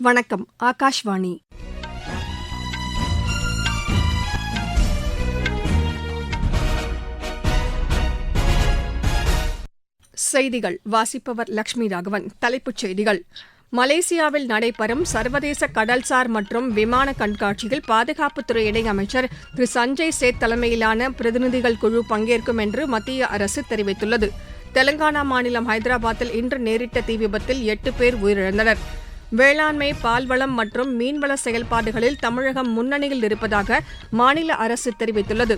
வணக்கம் ஆகாஷ்வாணி. செய்திகள். வாசிப்பவர் லட்சுமி ராகவன். தலைப்புச் செய்திகள். மலேசியாவில் நடைபெறும் சர்வதேச கடல்சார் மற்றும் விமான கண்காட்சியில் பாதுகாப்புத்துறை இணையமைச்சர் திரு சஞ்சய் சேத் தலைமையிலான பிரதிநிதிகள் குழு பங்கேற்கும் என்று மத்திய அரசு தெரிவித்துள்ளது. தெலங்கானா மாநிலம் ஹைதராபாத்தில் இன்று நேரிட்ட தீ விபத்தில் எட்டு பேர் உயிரிழந்தனர். வேளாண்மை பால்வளம் மற்றும் மீன்வள செயல்பாடுகளில் தமிழகம் முன்னணியில் இருப்பதாக மாநில அரசு தெரிவித்துள்ளது.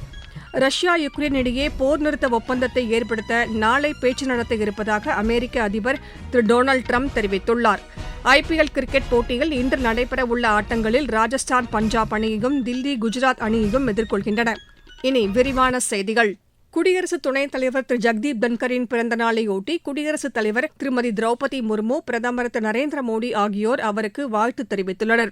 ரஷ்யா யுக்ரைன் இடையே போர் நிறுத்த ஒப்பந்தத்தை ஏற்படுத்த நாளை பேச்சு நடத்த இருப்பதாக அமெரிக்க அதிபர் திரு டொனால்டு ட்ரம்ப் தெரிவித்துள்ளார். ஐபிஎல் கிரிக்கெட் போட்டியில் இன்று நடைபெறவுள்ள ஆட்டங்களில் ராஜஸ்தான் பஞ்சாப் அணியையும் தில்லி குஜராத் அணியையும் எதிர்கொள்கின்றன. இனி விரிவான செய்திகள். குடியரசு துணைத் தலைவர் திரு. ஜெக்தீப் தன்கரின் பிறந்த நாளையொட்டி குடியரசுத் தலைவர் திருமதி திரௌபதி முர்மு பிரதமர் திரு. நரேந்திர மோடி ஆகியோர் அவருக்கு வாழ்த்து தெரிவித்துள்ளனர்.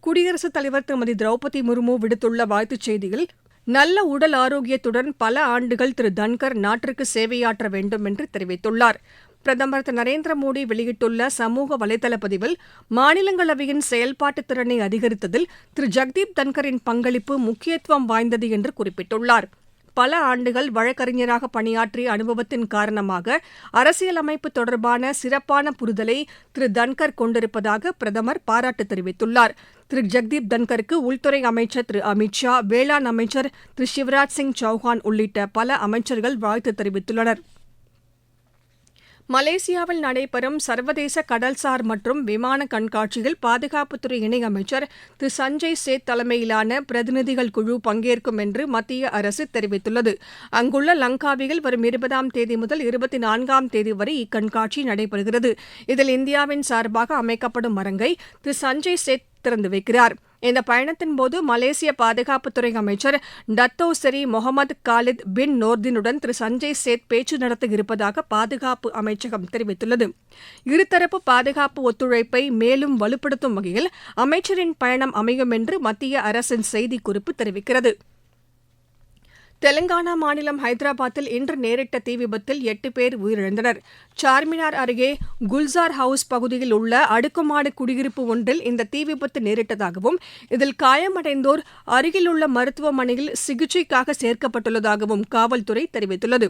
குடியரசுத் தலைவர் திருமதி திரௌபதி முர்மு விடுத்துள்ள வாழ்த்துச் செய்தியில் நல்ல உடல் ஆரோக்கியத்துடன் பல ஆண்டுகள் திரு. தன்கர் நாட்டிற்கு சேவையாற்ற வேண்டும் என்று தெரிவித்துள்ளார். பிரதமர் திரு. நரேந்திர மோடி வெளியிட்டுள்ள சமூக வலைதள பதிவில் மாநிலங்களவையின் செயல்பாட்டு திறனை அதிகரித்ததில் திரு. ஜெக்தீப் தன்கரின் பங்களிப்பு முக்கியத்துவம் வாய்ந்தது என்று குறிப்பிட்டுள்ளார். பல ஆண்டுகள் வழக்கறிஞராக பணியாற்றிய அனுபவத்தின் காரணமாக அரசியலமைப்பு தொடர்பான சிறப்பான புரிதலை திரு தன்கர் கொண்டிருப்பதாக பிரதமர் பாராட்டு தெரிவித்துள்ளார். திரு ஜெக்தீப் தன்கருக்கு உள்துறை அமைச்சர் திரு அமித் ஷா வேளாண் அமைச்சர் திரு சிவராஜ் சிங் சௌஹான் உள்ளிட்ட பல அமைச்சர்கள் வாழ்த்து தெரிவித்துள்ளனர். மலேசியாவில் நடைபெறும் சர்வதேச கடல்சார் மற்றும் விமான கண்காட்சியில் பாதுகாப்புத்துறை இணையமைச்சர் திரு சஞ்சய் சேத் தலைமையிலான பிரதிநிதிகள் குழு பங்கேற்கும் என்று மத்திய அரசு தெரிவித்துள்ளது. அங்குள்ள லங்காவியில் வரும் இருபதாம் தேதி முதல் இருபத்தி நான்காம் தேதி வரை இக்கண்காட்சி நடைபெறுகிறது. இதில் இந்தியாவின் சார்பாக அமைக்கப்படும் அரங்கை திரு சஞ்சய் சேத் திறந்து வைக்கிறார். இந்த பயணத்தின்போது மலேசிய பாதுகாப்புத்துறை அமைச்சர் Dato Seri Mohamed Khalid bin நோர்தினுடன் திரு சஞ்சய் சேத் பேச்சு நடத்த இருப்பதாக பாதுகாப்பு அமைச்சகம் தெரிவித்துள்ளது. இருதரப்பு பாதுகாப்பு ஒத்துழைப்பை மேலும் வலுப்படுத்தும் வகையில் அமைச்சரின் பயணம் அமையும் என்று மத்திய அரசின் செய்திக்குறிப்பு தெரிவிக்கிறது. தெலங்கானா மாநிலம் ஹைதராபாத்தில் இன்று நேரிட்ட தீ விபத்தில் எட்டு பேர் உயிரிழந்தனர். சார்மினார் அருகே குல்சார் ஹவுஸ் பகுதியில் உள்ள அடுக்குமாடு குடியிருப்பு ஒன்றில் இந்த தீ விபத்து நேரிட்டதாகவும் இதில் காயமடைந்தோர் அருகிலுள்ள மருத்துவமனையில் சிகிச்சைக்காக சேர்க்கப்பட்டுள்ளதாகவும் காவல்துறை தெரிவித்துள்ளது.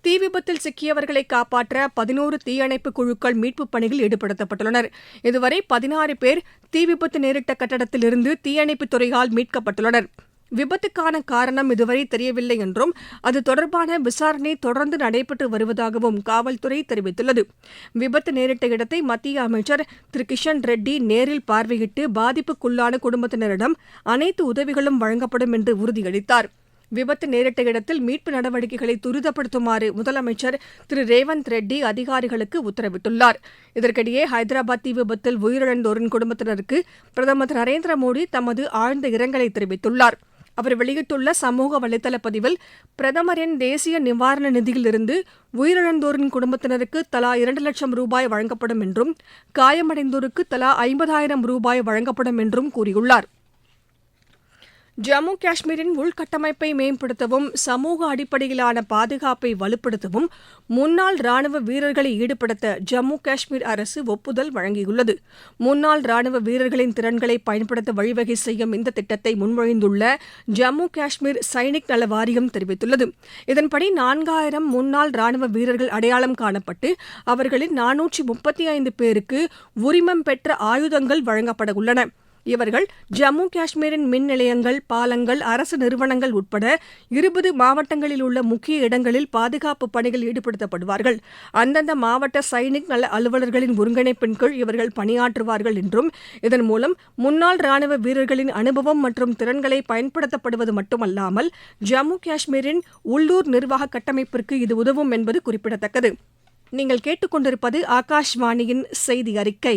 தீ விபத்தில் சிக்கியவர்களை காப்பாற்ற பதினோரு தீயணைப்பு குழுக்கள் மீட்புப் பணியில் ஈடுபடுத்தப்பட்டுள்ளனர். இதுவரை பதினாறு பேர் தீ விபத்து நேரிட்ட கட்டடத்திலிருந்து தீயணைப்புத் துறையால் மீட்கப்பட்டுள்ளனா் விபத்துக்கான காரணம் இதுவரை தெரியவில்லை என்றும் அது தொடர்பான விசாரணை தொடர்ந்து நடைபெற்று வருவதாகவும் காவல்துறை தெரிவித்துள்ளது. விபத்து நேரிட்ட இடத்தை மத்திய அமைச்சர் திரு. கிஷன் ரெட்டி நேரில் பார்வையிட்டு பாதிப்புக்குள்ளான குடும்பத்தினரிடம் அனைத்து உதவிகளும் வழங்கப்படும் என்று உறுதியளித்தார். விபத்து நேரிட்ட இடத்தில் மீட்பு நடவடிக்கைகளை துரிதப்படுத்துமாறு முதலமைச்சர் திரு. ரேவந்த் ரெட்டி அதிகாரிகளுக்கு உத்தரவிட்டுள்ளார். இதற்கிடையே ஹைதராபாத் தீ விபத்தில் உயிரிழந்தோரின் குடும்பத்தினருக்கு பிரதமர் திரு. நரேந்திர மோடி தமது ஆழ்ந்த இரங்கலை தெரிவித்துள்ளார். அவர் வெளியிட்டுள்ள சமூக வலைதள பதிவில் பிரதமரின் தேசிய நிவாரண நிதியிலிருந்து உயிரிழந்தோரின் குடும்பத்தினருக்கு தலா இரண்டு லட்சம் ரூபாய் வழங்கப்படும் என்றும் காயமடைந்தோருக்கு தலா ஐம்பதாயிரம் ரூபாய் வழங்கப்படும் என்றும் கூறியுள்ளார். ஜம்மு காஷ்மீரின் உள்கட்டமைப்பை மேம்படுத்தவும் சமூக அடிப்படையிலான பாதுகாப்பை வலுப்படுத்தவும் முன்னாள் ராணுவ வீரர்களை ஈடுபடுத்த ஜம்மு காஷ்மீர் அரசு ஒப்புதல் வழங்கியுள்ளது. முன்னாள் ராணுவ வீரர்களின் திறன்களை பயன்படுத்த வழிவகை செய்யும் இந்த திட்டத்தை முன்மொழிந்துள்ள ஜம்மு காஷ்மீர் சைனிக் நல வாரியம் தெரிவித்துள்ளது. இதன்படி நான்காயிரம் முன்னாள் ராணுவ வீரர்கள் அடையாளம் காணப்பட்டு அவர்களின் நானூற்றி முப்பத்தி ஐந்து பேருக்கு உரிமம் பெற்ற ஆயுதங்கள் வழங்கப்பட உள்ளன இவர்கள் ஜம்மு காஷ்மீரின் மின் நிலையங்கள் பாலங்கள் அரசு நிறுவனங்கள் உட்பட இருபது மாவட்டங்களில் உள்ள முக்கிய இடங்களில் பாதுகாப்பு பணியில் ஈடுபடுத்தப்படுவார்கள். அந்தந்த மாவட்ட சைனிக் நல அலுவலர்களின் ஒருங்கிணைப்பின் கீழ் இவர்கள் பணியாற்றுவார்கள் என்றும் இதன் மூலம் முன்னாள் ராணுவ வீரர்களின் அனுபவம் மற்றும் திறன்களை பயன்படுத்தப்படுவது மட்டுமல்லாமல் ஜம்மு காஷ்மீரின் உள்ளூர் நிர்வாக கட்டமைப்பிற்கு இது உதவும் என்பது குறிப்பிடத்தக்கது. நீங்கள் கேட்டுக்கொண்டிருப்பது ஆகாஷ்வாணியின் செய்தி அறிக்கை.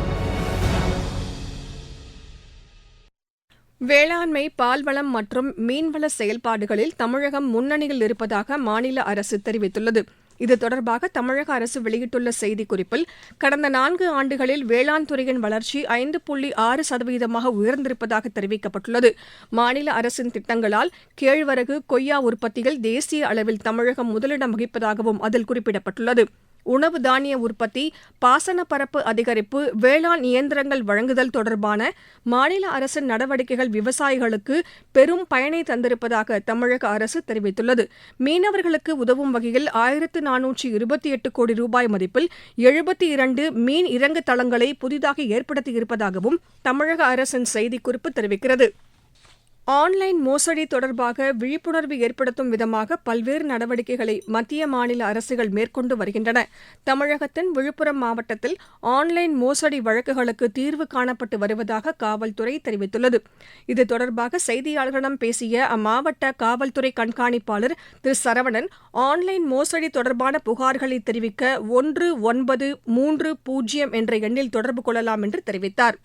வேளாண்மை பால்வளம் மற்றும் மீன்வள செயல்பாடுகளில் தமிழகம் முன்னணியில் இருப்பதாக மாநில அரசு தெரிவித்துள்ளது. இது தொடர்பாக தமிழக அரசு வெளியிட்டுள்ள செய்திக்குறிப்பில் கடந்த நான்கு ஆண்டுகளில் வேளாண் துறையின் வளர்ச்சி ஐந்து புள்ளி ஆறு சதவீதமாக உயர்ந்திருப்பதாக தெரிவிக்கப்பட்டுள்ளது. மாநில அரசின் திட்டங்களால் கேழ்வரகு கொய்யா உற்பத்தியில் தேசிய அளவில் தமிழகம் முதலிடம் வகிப்பதாகவும் அதில் குறிப்பிடப்பட்டுள்ளது. உணவு தானிய உற்பத்தி பாசன பரப்பு அதிகரிப்பு வேளாண் இயந்திரங்கள் வழங்குதல் தொடர்பான மாநில அரசின் நடவடிக்கைகள் விவசாயிகளுக்கு பெரும் பயனை தந்திருப்பதாக தமிழக அரசு தெரிவித்துள்ளது. மீனவர்களுக்கு உதவும் வகையில் ஆயிரத்து நானூற்றி இருபத்தி எட்டு கோடி ரூபாய் மதிப்பில் எழுபத்தி இரண்டு மீன் இறங்கு தளங்களை புதிதாக ஏற்படுத்தியிருப்பதாகவும் தமிழக அரசின் செய்திக்குறிப்பு தெரிவிக்கிறது. ஆன்லைன் மோசடி தொடர்பாக விழிப்புணர்வு ஏற்படுத்தும் விதமாக பல்வேறு நடவடிக்கைகளை மத்திய மாநில அரசுகள் மேற்கொண்டு வருகின்றன. தமிழகத்தின் விழுப்புரம் மாவட்டத்தில் ஆன்லைன் மோசடி வழக்குகளுக்கு தீர்வு காணப்பட்டு வருவதாக காவல்துறை தெரிவித்துள்ளது. இது தொடர்பாக செய்தியாளர்களிடம் பேசிய அம்மாவட்ட காவல்துறை கண்காணிப்பாளர் திரு. சரவணன் ஆன்லைன் மோசடி தொடர்பான புகார்களை தெரிவிக்க ஒன்று ஒன்பது மூன்று பூஜ்ஜியம் என்ற எண்ணில் தொடர்பு கொள்ளலாம் என்று தெரிவித்தார்.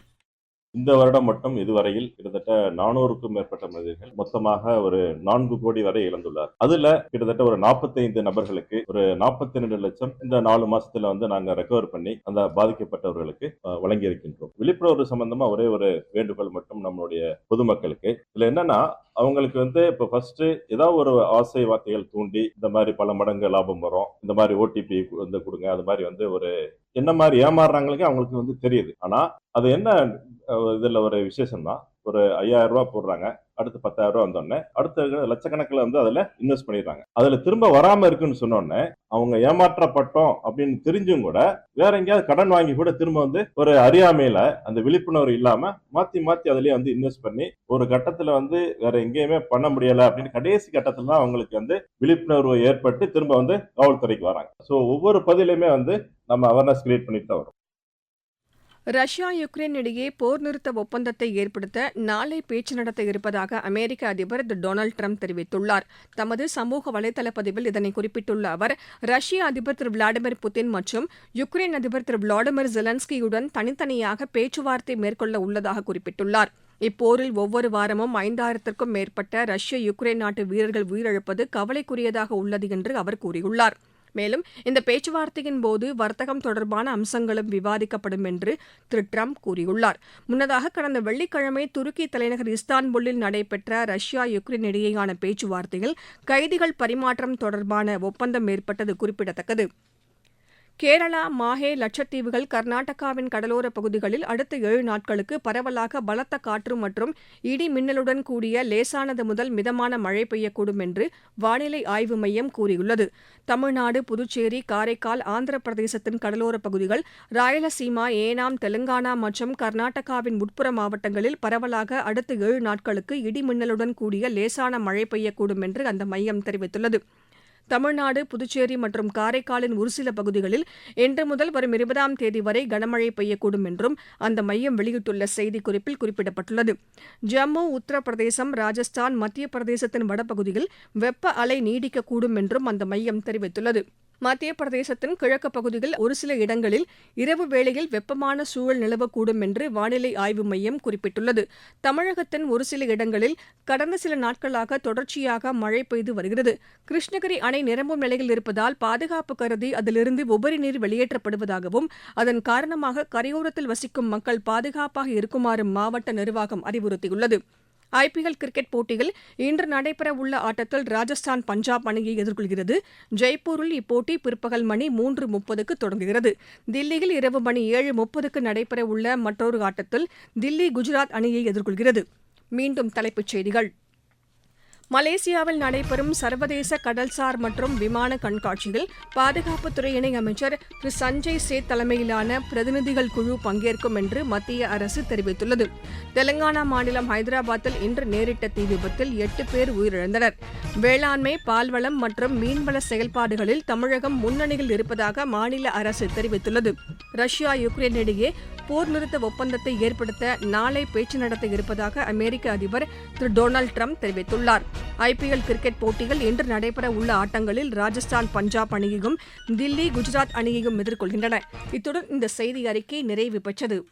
இந்த வருடம் மட்டும் இதுவரையில் கிட்டத்தட்ட நானூறுக்கும் மேற்பட்ட மனிதர்கள் மொத்தமாக ஒரு நான்கு கோடி வரை இழந்துள்ளார். அதுல கிட்டத்தட்ட ஒரு 45 நபர்களுக்கு ஒரு 42 ரெண்டு லட்சம் இந்த நாலு மாசத்துல வந்து நாங்க ரெக்கவர் பண்ணி அந்த பாதிக்கப்பட்டவர்களுக்கு வழங்கி இருக்கின்றோம் விழிப்புணர்வு சம்பந்தமா ஒரே ஒரு வேண்டுகோள் மட்டும் நம்மளுடைய பொதுமக்களுக்கு. இதுல என்னன்னா அவங்களுக்கு வந்து இப்போ ஃபர்ஸ்ட் ஏதாவது ஒரு ஆசை வார்த்தைகள் தூண்டி இந்த மாதிரி பல மடங்கு லாபம் வரும். இந்த மாதிரி ஓடிபி வந்து கொடுங்க. அது மாதிரி வந்து ஒரு என்ன மாதிரி ஏமாறுறாங்களுக்கு அவங்களுக்கு வந்து தெரியுது. ஆனா அது என்ன இதுல ஒரு விசேஷம் தான் ஒரு ஐயாயிரம் ரூபாய் போடுறாங்க. அடுத்து பத்தாயிரம் ரூபா வந்தோடனே அடுத்த லட்சக்கணக்கில் வந்து அதில் இன்வெஸ்ட் பண்ணிடுறாங்க. அதில் திரும்ப வராமல் இருக்குன்னு சொன்னோடனே அவங்க ஏமாற்றப்பட்டோம் அப்படின்னு தெரிஞ்சும் கூட வேற எங்கேயாவது கடன் வாங்கி கூட திரும்ப வந்து ஒரு அறியாமையில அந்த விழிப்புணர்வு இல்லாம மாத்தி மாத்தி அதுலயே வந்து இன்வெஸ்ட் பண்ணி ஒரு கட்டத்துல வந்து வேற எங்கேயுமே பண்ண முடியல அப்படின்னு கடைசி கட்டத்துல தான் அவங்களுக்கு வந்து விழிப்புணர்வு ஏற்பட்டு திரும்ப வந்து காவல்துறைக்கு வராங்க. ஸோ ஒவ்வொரு பதிலையுமே வந்து நம்ம அவேர்னஸ் கிரியேட் பண்ணிட்டு தான் வரோம். ரஷ்யா யுக்ரைன் இடையே போர் நிறுத்த ஒப்பந்தத்தை ஏற்படுத்த நாளை பேச்சு நடத்த இருப்பதாக அமெரிக்க அதிபர் திரு டொனால்டு ட்ரம்ப் தெரிவித்துள்ளார். தமது சமூக வலைதள பதிவில் இதனை குறிப்பிட்டுள்ள அவர் ரஷ்ய அதிபர் திரு விளாடிமிர் புதின் மற்றும் யுக்ரைன் அதிபர் திரு விளாடிமிர் ஜெலன்ஸ்கியுடன் தனித்தனியாக பேச்சுவார்த்தை மேற்கொள்ள உள்ளதாக குறிப்பிட்டுள்ளார். இப்போரில் ஒவ்வொரு வாரமும் ஐந்தாயிரத்திற்கும் மேற்பட்ட ரஷ்ய யுக்ரைன் நாட்டு வீரர்கள் உயிரிழப்பது கவலைக்குரியதாக உள்ளது என்று அவர் கூறியுள்ளார். மேலும் இந்த பேச்சுவார்த்தையின் போது வர்த்தகம் தொடர்பான அம்சங்களும் விவாதிக்கப்படும் என்று திரு ட்ரம்ப் கூறியுள்ளார். முன்னதாக கடந்த வெள்ளிக்கிழமை துருக்கி தலைநகர் இஸ்தான்புல்லில் நடைபெற்ற ரஷ்யா யுக்ரைன் இடையேயான பேச்சுவார்த்தையில் கைதிகள் பரிமாற்றம் தொடர்பான ஒப்பந்தம் ஏற்பட்டது குறிப்பிடத்தக்கது. கேரளா மாஹே லட்சத்தீவுகள் கர்நாடகாவின் கடலோரப் பகுதிகளில் அடுத்த ஏழு நாட்களுக்கு பரவலாக பலத்த காற்று மற்றும் இடி மின்னலுடன் கூடிய லேசானது முதல் மிதமான மழை பெய்யக்கூடும் என்று வானிலை ஆய்வு மையம் கூறியுள்ளது. தமிழ்நாடு புதுச்சேரி காரைக்கால் ஆந்திர பிரதேசத்தின் கடலோரப் பகுதிகள் ராயலசீமா ஏனாம் தெலுங்கானா மற்றும் கர்நாடகாவின் உட்புற மாவட்டங்களில் பரவலாக அடுத்த ஏழு நாட்களுக்கு இடி மின்னலுடன் கூடிய லேசான மழை பெய்யக்கூடும் என்று அந்த மையம் தெரிவித்துள்ளது. தமிழ்நாடு புதுச்சேரி மற்றும் காரைக்காலின் ஒருசில பகுதிகளில் இன்று முதல் வரும் இருபதாம் தேதி வரை கனமழை பெய்யக்கூடும் என்றும் அந்த மையம் வெளியிட்டுள்ள செய்திக்குறிப்பில் குறிப்பிடப்பட்டுள்ளது. ஜம்மு உத்தரப்பிரதேசம் ராஜஸ்தான் மத்திய பிரதேசத்தின் வடபகுதியில் வெப்ப அலை நீடிக்கக்கூடும் என்றும் அந்த மையம் தெரிவித்துள்ளது. மத்திய பிரதேசத்தின் கிழக்கு பகுதியில் ஒரு சில இடங்களில் இரவு வேளையில் வெப்பமான சூழல் நிலவக்கூடும் என்று வானிலை ஆய்வு மையம் குறிப்பிட்டுள்ளது. தமிழகத்தின் ஒரு சில இடங்களில் கடந்த சில நாட்களாக தொடர்ச்சியாக மழை பெய்து வருகிறது. கிருஷ்ணகிரி அணை நிரம்பும் நிலையில் இருப்பதால் பாதுகாப்பு கருதி அதிலிருந்து உபரி நீர் வெளியேற்றப்படுவதாகவும் அதன் காரணமாக கரையோரத்தில் வசிக்கும் மக்கள் பாதுகாப்பாக இருக்குமாறு மாவட்ட நிர்வாகம் அறிவுறுத்தியுள்ளது. ஐபிஎல் கிரிக்கெட் போட்டியில் இன்று நடைபெறவுள்ள ஆட்டத்தில் ராஜஸ்தான் பஞ்சாப் அணியை எதிர்கொள்கிறது. ஜெய்ப்பூரில் இப்போட்டி பிற்பகல் மணி மூன்று முப்பதுக்கு தொடங்குகிறது. தில்லியில் இரவு மணி ஏழு முப்பதுக்கு நடைபெறவுள்ள மற்றொரு ஆட்டத்தில் தில்லி குஜராத் அணியை எதிர்கொள்கிறது. மீண்டும் தலைப்புச் செய்திகள். மலேசியாவில் நடைபெறும் சர்வதேச கடல்சார் மற்றும் விமான கண்காட்சியில் பாதுகாப்புத்துறை இணையமைச்சர் திரு சஞ்சய் சேத் தலைமையிலான பிரதிநிதிகள் குழு பங்கேற்கும் என்று மத்திய அரசு தெரிவித்துள்ளது. தெலங்கானா மாநிலம் ஹைதராபாத்தில் இன்று நேரிட்ட தீ விபத்தில் எட்டு பேர் உயிரிழந்தனர். வேளாண்மை பால்வளம் மற்றும் மீன்வள செயல்பாடுகளில் தமிழகம் முன்னணியில் இருப்பதாக மாநில அரசு தெரிவித்துள்ளது. ரஷ்யா யுக்ரைன் இடையே போர் நிறுத்த ஒப்பந்தத்தை ஏற்படுத்த நாளை பேச்சு நடத்த இருப்பதாக அமெரிக்க அதிபர் திரு டொனால்டு ட்ரம்ப் தெரிவித்துள்ளார். ஐபிஎல் கிரிக்கெட் போட்டியில் இன்று நடைபெற உள்ள ஆட்டங்களில் ராஜஸ்தான் பஞ்சாப் அணியையும் தில்லி குஜராத் அணியையும் எதிர்கொள்கின்றன. இத்துடன் இந்த செய்தி அறிக்கை நிறைவு பெற்றது.